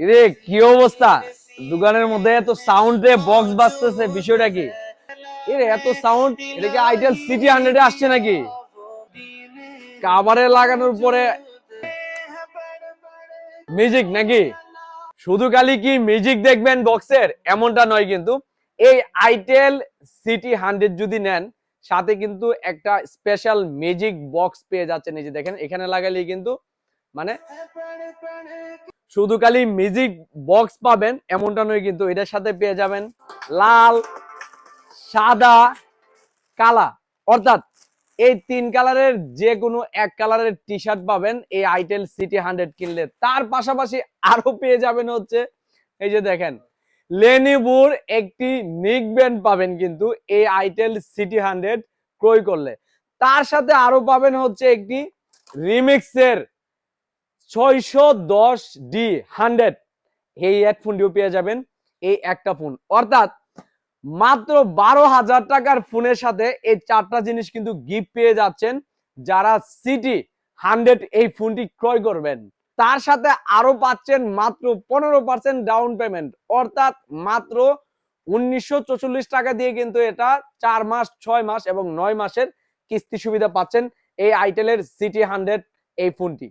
রে কি অবস্থা? দোকানের মধ্যে এত সাউন্ডে বক্স বাজতেছে, বিষয়টা কি? এর এত সাউন্ড এটা কি আইটেল সিটি হান্ড্রেডে আসছে নাকি? কাভারে লাগানোর পরে মিউজিক নাকি? শুধু খালি কি মিউজিক দেখবেন বক্সের এমনটা নয় কিন্তু। এই আইটেল সিটি হান্ড্রেড যদি নেন, সাথে কিন্তু একটা স্পেশাল মিউজিক বক্স পেয়ে যাচ্ছেন। এই যে দেখেন, এখানে লাগালেই কিন্তু মানে শুধু খালি মিউজিক বক্স পাবেন, এমনটা নয় কিন্তু এটার সাথে পেয়ে যাবেন লাল, সাদা কালা অর্থাৎ এই তিন কালারের যে কোনো এক কালারের টি শার্ট পাবেন, এই আইটেল সিটি হান্ড্রেড কিনলে। তার পাশাপাশি আরও পেয়ে যাবেন হচ্ছে, এই যে দেখেন লেনিবুর একটি নিক ব্যান্ড পাবেন কিন্তু এই আইটেল সিটি হান্ড্রেড ক্রয় করলে। তার সাথে আরও পাবেন হচ্ছে একটি রিমিক্সের ছয়শো দশ ডি, হান্ড্রেড। এই হেডফোনটিও পেয়ে যাবেন এই একটা ফোন। অর্থাৎ মাত্র বারো হাজার টাকার ফোনের সাথে এই চারটা জিনিস কিন্তু গিফট পেয়ে যাচ্ছেন যারা সিটি হান্ড্রেড এই ফোনটি ক্রয় করবেন। তার সাথে আরও পাচ্ছেন মাত্র পনেরো পার্সেন্ট ডাউন পেমেন্ট। অর্থাৎ মাত্র উনিশশো টাকা দিয়ে কিন্তু এটা চার মাস, ছয় মাস এবং নয় মাসের কিস্তি সুবিধা পাচ্ছেন এই আইটেলের সিটি হান্ড্রেড এই ফোনটি।